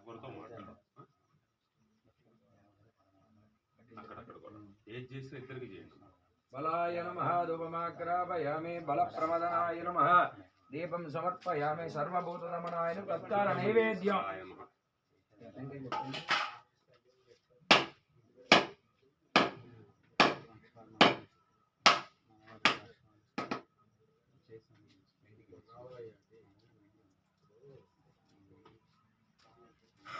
ఎవరితో మాట్లాడు ఆ? అక్కడక్కడ కూడా ఏది చేసినా ఇద్దరికి చేయండి బలాయ నమ ధూపమాగ్రాపయామి బలప్రమదనాయ నమ దీపం సమర్పయామి సర్వభూతరమణాయ తత్కాల నైవేద్యం ఆయన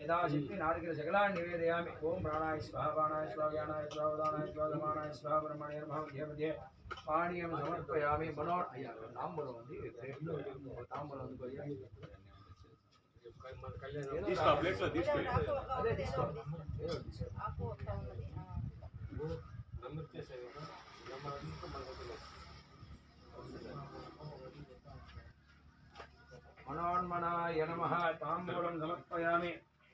यदाशक्ति नारकिल सकलान् निवेदयामि। ओम प्राणाय स्वाहा प्राणाय स्वाहाय स्वावदानाय स्वादमानाय स्वाह ब्रह्मणे नमः देवदे पाणियं समर्पयामि। मनो नाम नाम दिस अरे आपको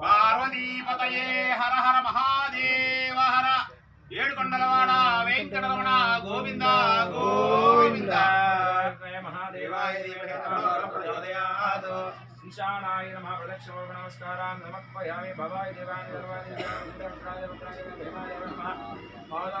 పార్వతీపతయే హర హర మహాదేవ హర ఏడుకొండలవాడ వెంకటరమణ గోవింద గోవింద మహాదేవాయ ఈశానాయ నమ ప్రదక్షిణ నమస్కారాన్ నమఃపయామి భవాయ దేవాయ దేవాయ దేవాయ దేవాయ నమ మాదా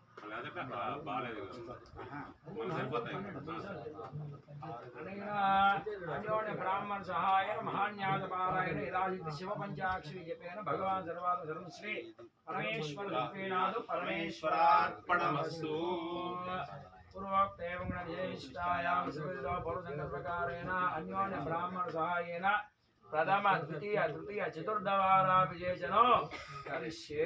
బ్రాహ్మణ సహాయ మహాన్యాస పారాయణ యథాశక్తి శివ పంచాక్షరి జపేన భగవాన్ సర్వాద సర్వం శ్రీ పరమేశ్వర రూపేణాదు పరమేశ్వరార్పణమస్తు. పూర్వోక్తేవం గణేష్టాయాం సువిధో పౌరసంకల్పకారేణ అన్యోన్య బ్రాహ్మణ సహాయేన ప్రథమ ద్వితీయ తృతీయ చతుర్థవారా కరిష్యే.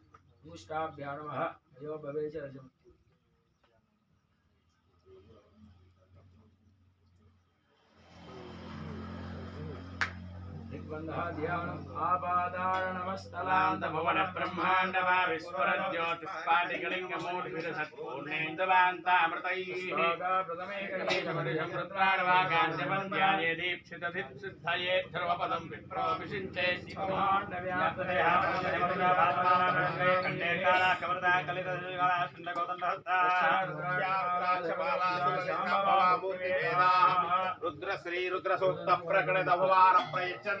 मुष्टाभ्यारमः एव भवेत् रजम् आपादारणमस्तलान्तभुवन ब्रह्माण्डवा विस्फुरज्योतिस्पाटिकलिङ्गमूलभिरसत्पूर्णेन्दवान्तामृतैः दीक्षितधित्सिद्धये ध्रुवपदं विप्रोविषिञ्चे रुद्रश्रीरुद्रसूक्तप्रकटितभुवानप्रयच्छन्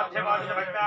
ोध्यमोध्यवक्ता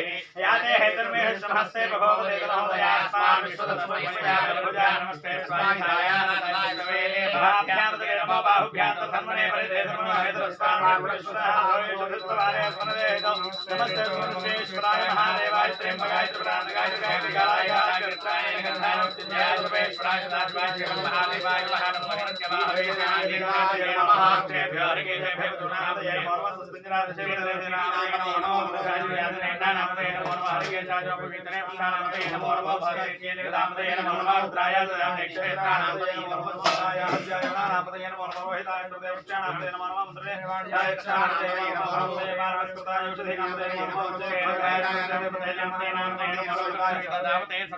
राजे हेतुर्मे समस्ते नमस्ते बाहुभ्यान्तर्मणे परिधेतमहेतुस्वामागुरुश्वराय स्मरदे नमस्ते सुरेश्वराय महादेवाय त्र्यम्बकाय त्रिपुरान्तकाय त्रिकाय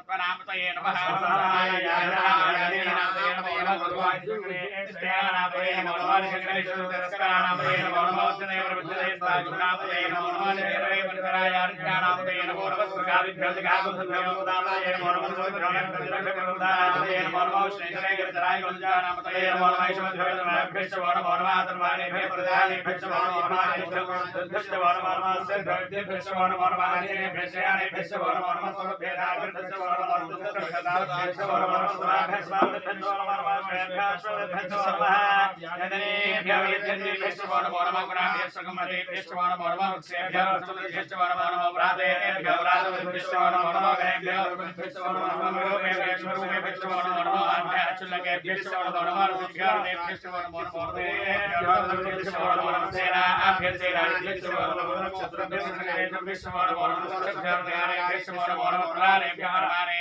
गाय कृताय गंधाय विद्याय सर्वेश्वराय నక్షత్రం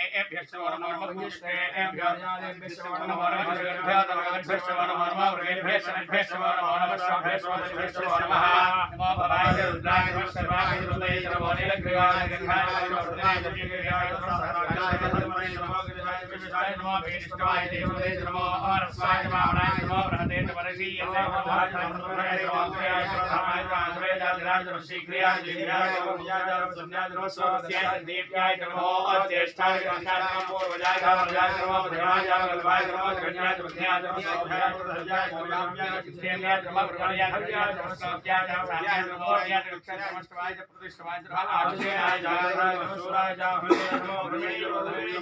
महादेवाय नमः नमो तेभ्यो दुनादये नमो देवते नामये नमो नामये नमो नामये नमो नमो भगवते नामये नमो नमः नमये नमो नमः स्वाहाय हर्याय नामये नमो देवक्षाणामये नमो जय क्षाणामये नमो युषधि नामये नमो नमः जय जय नामये नामये नमो दावते सत्वनामये नमः नामये नामये नमो नमः गुरुवाय नामये नमो नमः शंकरेश्वरस्कराणामये नमो नमः नमः जय नमो नमः सुगाविभ्यजगागुसुभ्यमुदामये नमो नमः सुभ्रमणकविरभ्यमुदामये नमो नमः श्रीधरे गिरिधराय गुंजानामये नमो नमः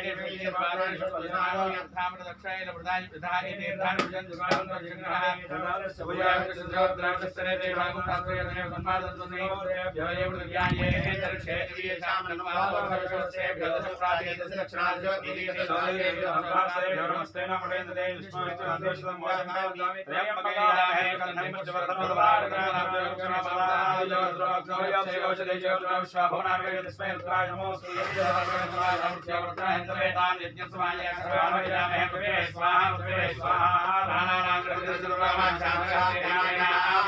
नमो नमः जगद्भ्यश्च वो नमो नमः वृद्धेभ्यश्च वो नमो नमः श्वाभ्यश्च वो नमः नमो भवाय रुद्राय सर्वाय रुद्राय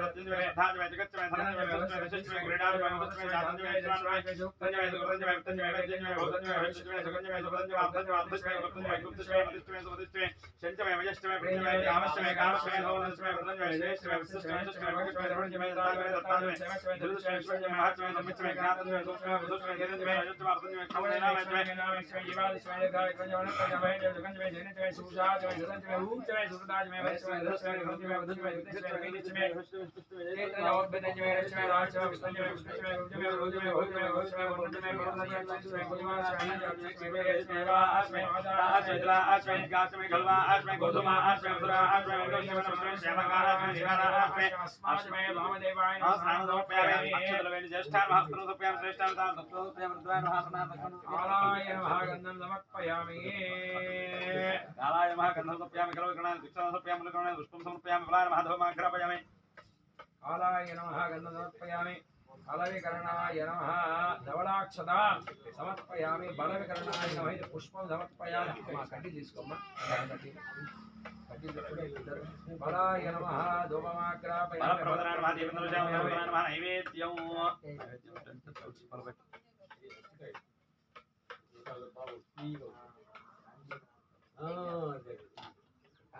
सत्यं जय यथा जय जगत जय धन जय वस्तु जय शिष्य जय क्रीडा जय वस्तु जय जातन जय ईश्वर जय तन जय सुगतन जय तन जय जय जय भूतन जय भविष्य जय सुगतन जय सुगतन जय आधन जय आधन जय गुप्तन जय गुप्त जय मदिष्ट जय सुमदिष्ट जय शंच जय वयष्ट जय प्रेम जय कामश्च जय कामश्च जय धौनश्च जय वदन जय जयश्च जय विशिष्ट जय विशिष्ट जय भगत जय धरण जय दान जय दत्तान जय धृत जय ईश्वर जय महत जय समित जय ज्ञातन जय दोष जय दोष जय जयन जय अयुत जय अर्जुन जय खवन जय नाम जय नाम जय जीवान जय गाय जय जय जय जय जगन जय जय जय सुजा जय जगन जय रूप जय सुरदाज जय वैश्य जय दस जय भक्ति जय वदन जय जय जय जय సమర్పయామి కలవ గణాన్ని సమర్పయామి ఫలాన్ని పుష్పం సమర్పయామి ఫలాన్ని మహాధవ మాగ్రపయామి ఆలాయ నమః గంధం సమర్పయామి బలవికరణాయ నమః ధవళాక్షత సమర్పయామి బలవికరణాయ నమః ఇది పుష్పం సమర్పయామి మా కడ్డి తీసుకోమ్మా? కడ్డి. బలాయ నమః ధూపమాగ్రాపయామి। నైవేద్యం.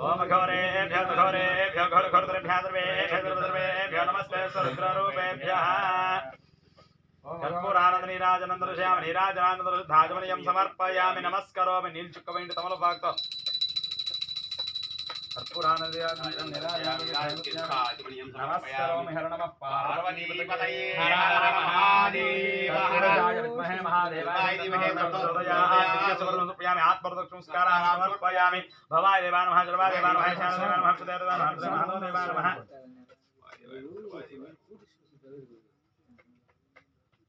ఓం ఘోరేభ్య ఘోరేభ్య ఘోర ఘోరతరేభ్య ద్రవేభ్య ద్రవేభ్య నమస్తే సరుద్రరూపేభ్యః కర్పూరానంద నీరాజనందర శ్యామ నీరాజనానందర ధాజమనియం సమర్పయామి నమస్కరోమి నీళ్ళు చుక్కబైండి తమలపాకుతో కర్పూరానంద నమస్కరోమి హర నమ పార్వతీపతయే హర హర మహాదేవ హర విద్మహే మహాదేవాయ ధీమహి సమర్పయామి ఆత్మప్రదక్షిణస్కారాన్ని సమర్పయామి భవాయ దేవా నమః జలవా దేవా నమః శాన దేవా నమః సుదేవ దేవా నమః దేవా దేవా నమః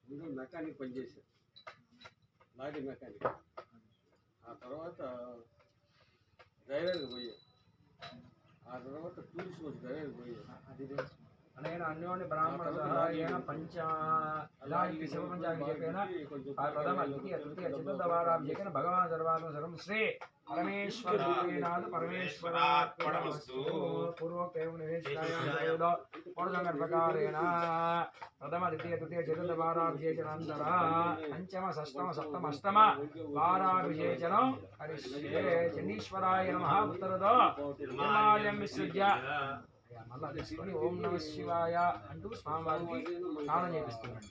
ముందు మెకానిక్ పనిచేశాను లారీ మెకానిక్ ఆ తర్వాత డ్రైవర్కి I don't know what the police was there. అనేన అన్యోన్య బ్రాహ్మణ సహాయేన పంచ ఇలాంటి శివ పంచాభిషేకేన ఆ ప్రథమ ద్వితీయ తృతీయ చతుర్థ వారాభిషేకేన భగవాన్ సర్వాత్మ సర్వం శ్రీ పరమేశ్వరాదు పరమేశ్వరాత్మనమస్తు పూర్వోక్తేవ ప్రకారేణ ప్రథమ ద్వితీయ తృతీయ చతుర్థ వారాభిషేచనంతర పంచమ షష్టమ సప్తమ అష్టమ వారాభిషేచనం కరిష్యే. చండీశ్వరాయ నమః ఉత్తరదో. హిమాలయం విసృజ్య. మళ్ళా తీసుకొని ఓం నమ శివాయ అంటూ స్వామివారికి స్నానం చేపిస్తున్నాడు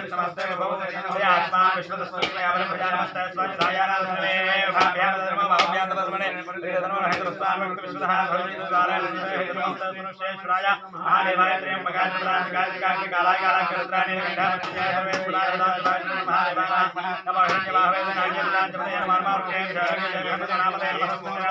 समस्ते भवते आत्मा विश्वतस्मैयावल प्रजानमस्ते स्वाजायानालने भाव्यादर्म भाव्यादर्मने वेदनो रहतस्वामि विश्वतः भवनिद्वारेण हेतुमस्ते मनुष्येश्वराय महादेवाय त्रयं भगात्मनाथ गाजिकाके कालाय कालाकृत्राणि गण्डापत्ये सर्वे पुलारदाय महादेवाय नमः शिवाय वेदनाय नामते नमः मार्गे जय जय भगवते नमः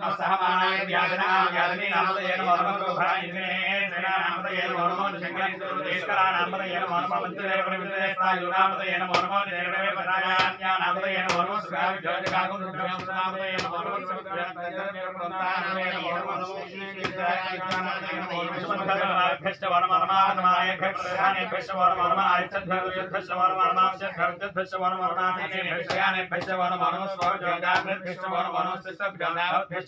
नमस्सहमानाय व्याजनाम व्याजने नामतये नमो नमो भरायिने सेना नामतये नमो नमो शंकरेश्वरा नामतये नमो नमो मंत्रे प्रमितये स्थायु नामतये नमो नमो निर्णय पदायान्या नामतये नमो नमो सुगावि जोजकाकुन रुद्रम नामतये नमो नमो सुगावि नमो नमो श्रीकृष्णाय घटस्थाने भैश्वरमर्म आयच्छद्भ्यो भैश्वरमर्म आयच्छद्भ्यो भैश्वरमर्म आयच्छद्भ्यो भैश्वरमर्म आयच्छद्भ्यो भैश्वरमर्म आयच्छद्भ्यो भैश्वरमर्म आयच्छद्भ्यो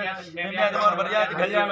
दिव्याज और वर्याज गल्याम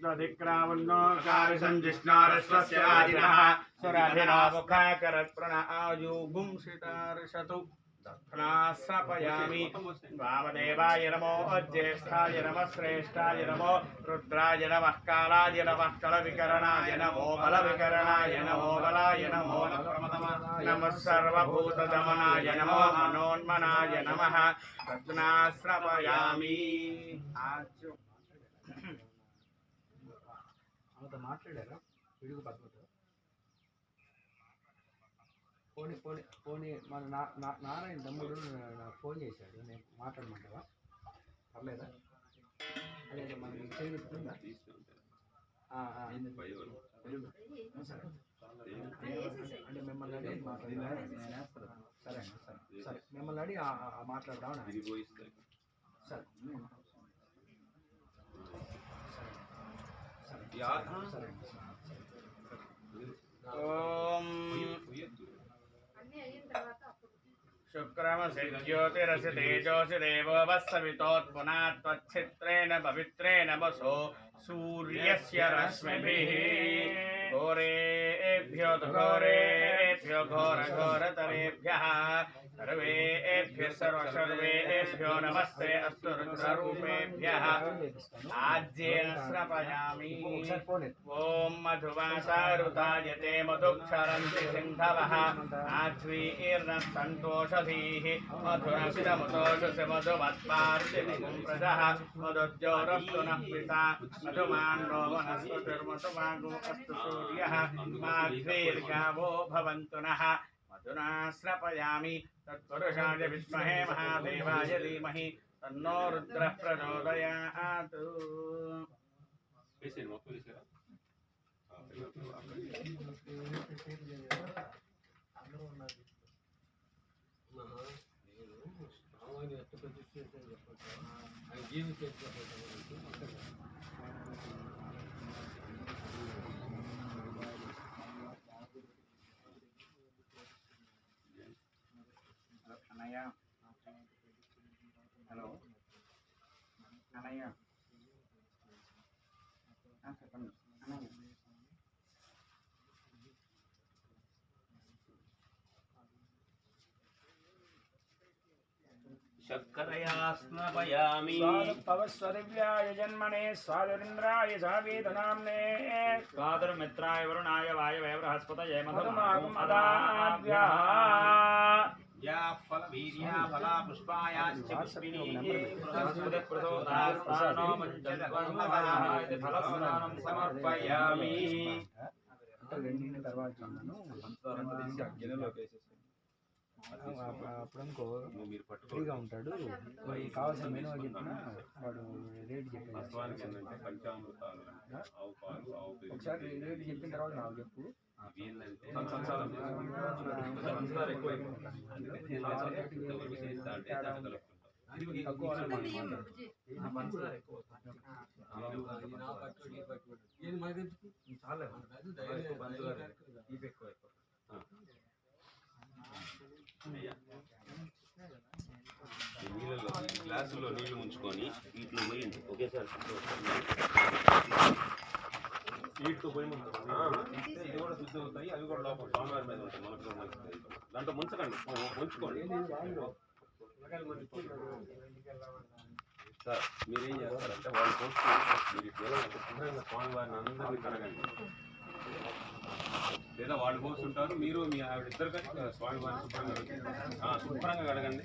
स्वधिक्रावन्नो कार्यसञ्जिष्णारस्वस्यादिनः स्वराधिनामुखाकरप्रणायुगुंसितार्षतु सपयामि वामदेवाय नमो ज्येष्ठाय नमः श्रेष्ठाय नमो रुद्राय नमः कालाय नमः कलविकरणाय नमो बलविकरणाय नमो बलाय नमो नमः सर्वभूतदमनाय नमो मनोन्मनाय नमः रत्नाश्रवयामि आचु ఆమెతో మాట్లాడారా? విడుగు పద్మతో. పోనీ పోనీ పోనీ మన నారాయణ తమ్ముడు నాకు ఫోన్ చేశాడు. నేను మాట్లాడమంటావా? పర్లేదా? అదే మనం చేరుతుందా అంటే మిమ్మల్ని అడిగి మాట్లాడదా సరే సరే సరే. మిమ్మల్ని అడిగి మాట్లాడదాం సరే शुक्रमसि तेजोसि देवो वत्सवितोत्पुना त्वच्छित्रेण पवित्रेण वसो। सूर्यस्य रश्मिभिः घोरेभ्यो घोरेभ्यो घोरघोरतरेभ्यः। सर्वेभ्यः सर्वसर्वेभ्यो नमस्ते, अस्तु रुद्ररूपेभ्यः। आज्येन स्रपयामि ॐ मधुवासारुतायते मधुक्षरन्ति सिन्धवः। आध्वीर्णसन्तोषधीः मधुरक्षिरमुतोषसि मधुमत्पार्तिमुम् प्रजः मधुज्योरस्तु नः पिता। मधुमान्नो वनस्पतिर्मधुमागो अस्तु सूर्यः माध्वीर्गावो भवन्तु नः मधुना स्रपयामि तत्पुरुषाय विद्महे महादेवाय धीमहि तन्नो रुद्रः प्रचोदयात् వేసేయండి, అన్నయ్య హలో అన్నయ్య ఆ, చెప్పండి అన్నయ్య శర్కరయా స్నాపయామి स्वादुपवस्वदिव्याय जन्मने स्वादुरिन्द्राय सावेदनाम्ने स्वादुर्मित्राय वरुणाय वायवे बृहस्पतये मधुमागम् సమర్పయామి రెండింటి తర్వాత అప్పుడు అనుకో ఫ్రీగా ఉంటాడు కావాల్సిన మెనూ చెప్పిన వాడు రేట్ చెప్పాడు ఒకసారి రేట్ చెప్పిన తర్వాత నాకు చెప్పు నీళ్ళలో గ్లాసులో నీళ్ళు ఉంచుకొని వీటిలో పోయింది ఒకేసారి వీటితో పోయి ఇది కూడా శుద్ధి అవుతాయి అవి కూడా లోపల. స్వామివారి మీద ఉంటాయి మనకు మంచిది. దాంట్లో ముంచకండి. ముంచుకోండి. సార్ మీరేం చేస్తారంటే వాళ్ళు పోస్ట్ మీరు ఇట్లా శుభ్రంగా స్వామివారిని అందరినీ కడగండి. లేదా వాళ్ళు పోస్తుంటారు మీరు మీ ఆవిడ ఇద్దరు కలిసి స్వామివారిని శుభ్రంగా శుభ్రంగా కడగండి.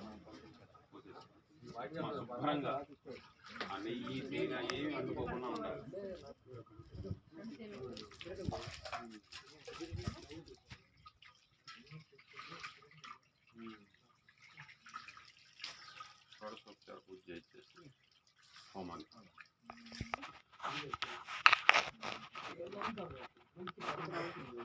మా శుభ్రంగా ఆ నెయ్యి తేనె ఏమి అంటుకోకుండా ఉండాలి షోడశోపచార పూజ చేసేసి హోమాన్ని ఎంతలో వేడేస్తుంది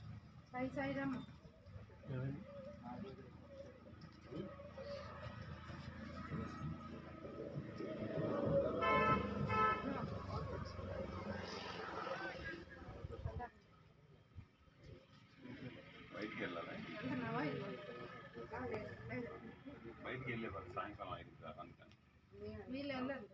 పై సైడ్ అమ్మ బయటికి వెళ్ళాలి బయటికి వెళ్ళేవారు సాయంకాలం ఐదు అందుకని వీళ్ళు వెళ్ళాలి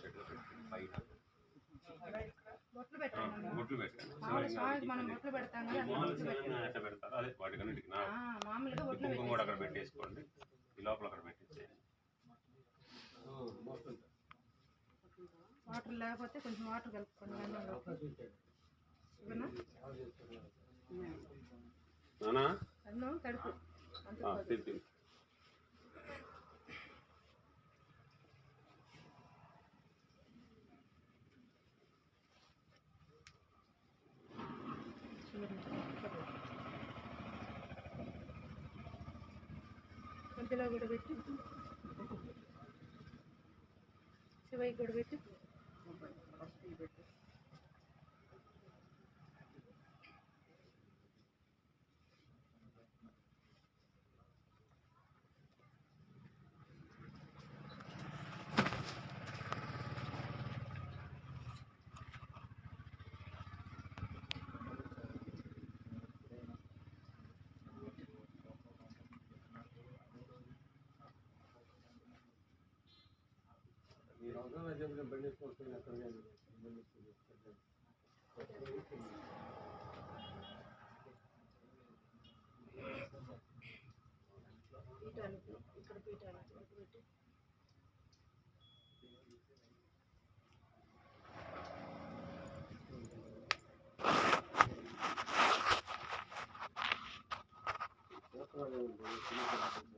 చెట్లు పెట్టి పైన బొట్లు పెట్టాను ఎట్లా పెడతారు అదే వాటికన్నిటికి నా కుంకుమ కూడా అక్కడ పెట్టేసుకోండి లోపల అక్కడ పెట్టించేయండి వాటర్ లేకపోతే కొంచెం వాటర్ కలుపుకోండి తడుపు మధ్యలో కూడా పెట్టి. శివయ్య కూడా పెట్టి. ఇక్కడ పీఠానికి ఇక్కడ పెట్టి వేసుకొని